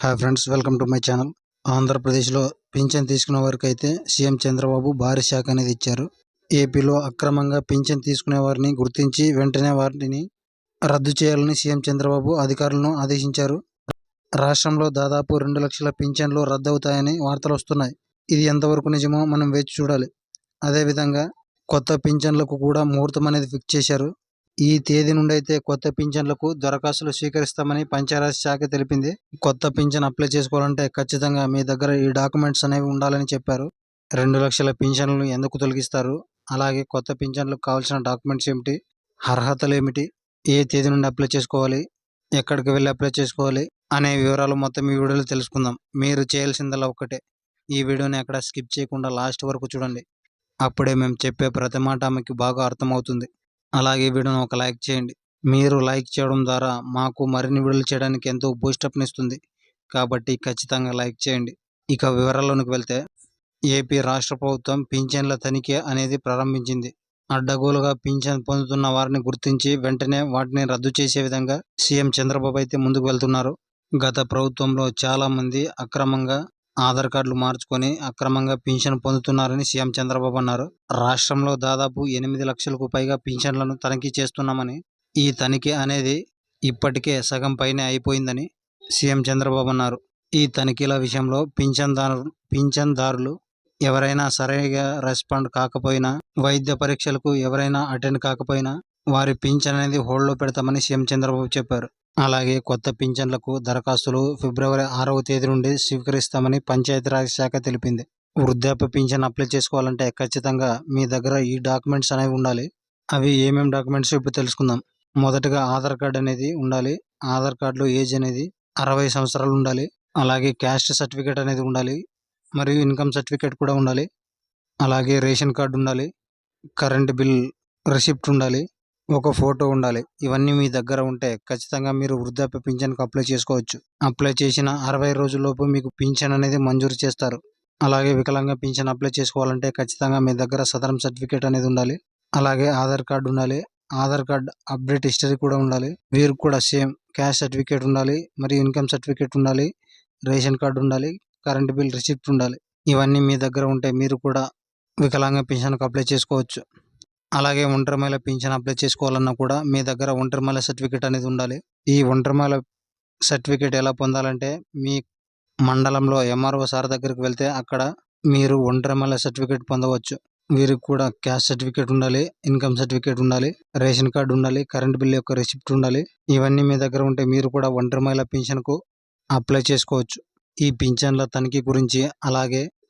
Hi friends welcome to my channel ఆంధ్రప్రదేశ్లో పింఛన్ తీసుకునే వారికి అయితే సీఎం చంద్రబాబు భారీ శాఖ అనేది ఇచ్చారు. ఏపీలో అక్రమంగా పింఛన్ తీసుకునే వారిని గుర్తించి వెంటనే వారిని రద్దు చేయాలని సీఎం చంద్రబాబు అధికారులను ఆదేశించారు. రాష్ట్రంలో దాదాపు రెండు లక్షల పింఛన్లు రద్దవుతాయని వార్తలు వస్తున్నాయి. ఇది ఎంతవరకు నిజమో మనం వేచి చూడాలి. అదేవిధంగా కొత్త పింఛన్లకు కూడా ముహూర్తం అనేది ఫిక్స్ చేశారు. ఈ తేదీ నుండి అయితే కొత్త పింఛన్లకు దరఖాస్తులు స్వీకరిస్తామని పంచాయతీ శాఖ తెలిపింది. కొత్త పింఛన్ అప్లై చేసుకోవాలంటే ఖచ్చితంగా మీ దగ్గర ఈ డాక్యుమెంట్స్ అనేవి ఉండాలని చెప్పారు. రెండు లక్షల పింఛన్లను ఎందుకు తొలగిస్తారు? అలాగే కొత్త పింఛన్లకు కావాల్సిన డాక్యుమెంట్స్ ఏమిటి? అర్హతలు ఏమిటి? ఏ తేదీ నుండి అప్లై చేసుకోవాలి? ఎక్కడికి వెళ్ళి అప్లై చేసుకోవాలి? అనే వివరాలు మొత్తం ఈ వీడియోలో తెలుసుకుందాం. మీరు చేయాల్సిందల్లా ఒక్కటే. ఈ వీడియోని ఎక్కడ స్కిప్ చేయకుండా లాస్ట్ వరకు చూడండి. అప్పుడే మేము చెప్పే ప్రతి మాట ఆమెకి బాగా అర్థమవుతుంది. అలాగే వీడియోను ఒక లైక్ చేయండి. మీరు లైక్ చేయడం ద్వారా మాకు మరిన్ని వీడియోలు చేయడానికి ఎంతో బూస్టప్నిస్తుంది కాబట్టి ఖచ్చితంగా లైక్ చేయండి. ఇక వివరాల్లోనికి వెళ్తే ఏపీ రాష్ట్ర ప్రభుత్వం పింఛన్ల తనిఖీ అనేది ప్రారంభించింది. అడ్డగోలుగా పింఛన్ పొందుతున్న వారిని గుర్తించి వెంటనే వాటిని రద్దు చేసే విధంగా సీఎం చంద్రబాబు అయితే ముందుకు వెళ్తున్నారు. గత ప్రభుత్వంలో చాలామంది అక్రమంగా ఆధార్ కార్డులు మార్చుకొని అక్రమంగా పింఛన్ పొందుతున్నారని సీఎం చంద్రబాబు అన్నారు. రాష్ట్రంలో దాదాపు ఎనిమిది లక్షలకు పైగా పింఛన్లను తనిఖీ చేస్తున్నామని ఈ తనిఖీ అనేది ఇప్పటికే సగం పైనే అయిపోయిందని సీఎం చంద్రబాబు అన్నారు. ఈ తనిఖీల విషయంలో పింఛన్దారులు పింఛన్దారులు ఎవరైనా సరిగా రెస్పాండ్ కాకపోయినా వైద్య పరీక్షలకు ఎవరైనా అటెండ్ కాకపోయినా వారి పింఛన్ అనేది హోల్డ్లో పెడతామని సీఎం చంద్రబాబు చెప్పారు. అలాగే కొత్త పింఛన్లకు దరఖాస్తులు ఫిబ్రవరి ఆరవ తేదీ నుండి స్వీకరిస్తామని పంచాయతీరాజ్ శాఖ తెలిపింది. వృద్ధాప్య పింఛన్ అప్లై చేసుకోవాలంటే ఖచ్చితంగా మీ దగ్గర ఈ డాక్యుమెంట్స్ అనేవి ఉండాలి. అవి ఏమేమి డాక్యుమెంట్స్ ఇప్పుడు తెలుసుకుందాం. మొదటగా ఆధార్ కార్డ్ అనేది ఉండాలి. ఆధార్ కార్డులో ఏజ్ అనేది అరవై సంవత్సరాలు ఉండాలి. అలాగే క్యాస్ట్ సర్టిఫికేట్ అనేది ఉండాలి. మరియు ఇన్కమ్ సర్టిఫికేట్ కూడా ఉండాలి. అలాగే రేషన్ కార్డు ఉండాలి. కరెంట్ బిల్ రిసిప్ట్ ఉండాలి. ఒక ఫోటో ఉండాలి. ఇవన్నీ మీ దగ్గర ఉంటే ఖచ్చితంగా మీరు వృద్ధాప్య పింఛన్కి అప్లై చేసుకోవచ్చు. అప్లై చేసిన అరవై రోజుల్లోపు మీకు పింఛన్ అనేది మంజూరు చేస్తారు. అలాగే వికలాంగ పింఛన్ అప్లై చేసుకోవాలంటే ఖచ్చితంగా మీ దగ్గర సదరం సర్టిఫికేట్ అనేది ఉండాలి. అలాగే ఆధార్ కార్డు ఉండాలి. ఆధార్ కార్డ్ అప్డేట్ హిస్టరీ కూడా ఉండాలి. వీరు కూడా సేమ్ క్యాష్ సర్టిఫికేట్ ఉండాలి. మరియు ఇన్కమ్ సర్టిఫికేట్ ఉండాలి. రేషన్ కార్డు ఉండాలి. కరెంట్ బిల్ రిసిప్ట్ ఉండాలి. ఇవన్నీ మీ దగ్గర ఉంటే మీరు కూడా వికలాంగ పింఛన్కి అప్లై చేసుకోవచ్చు. అలాగే ఒంటరిమేళ పింఛన్ అప్లై చేసుకోవాలన్నా కూడా మీ దగ్గర ఒంటరిమేళ సర్టిఫికేట్ అనేది ఉండాలి. ఈ ఒంటరిమేళ సర్టిఫికేట్ ఎలా పొందాలంటే మీ మండలంలో ఎంఆర్ఓ సార్ దగ్గరికి వెళ్తే అక్కడ మీరు ఒంటరిమేళ సర్టిఫికేట్ పొందవచ్చు. వీరికి కూడా క్యాష్ సర్టిఫికేట్ ఉండాలి ఇన్కమ్ సర్టిఫికేట్ ఉండాలి రేషన్ కార్డు ఉండాలి కరెంట్ బిల్ యొక్క రిసిప్ట్ ఉండాలి. ఇవన్నీ మీ దగ్గర ఉంటే మీరు కూడా ఒంటరి మహిళ పింఛన్కు అప్లై చేసుకోవచ్చు. ఈ పింఛన్ల తనిఖీ గురించి అలాగే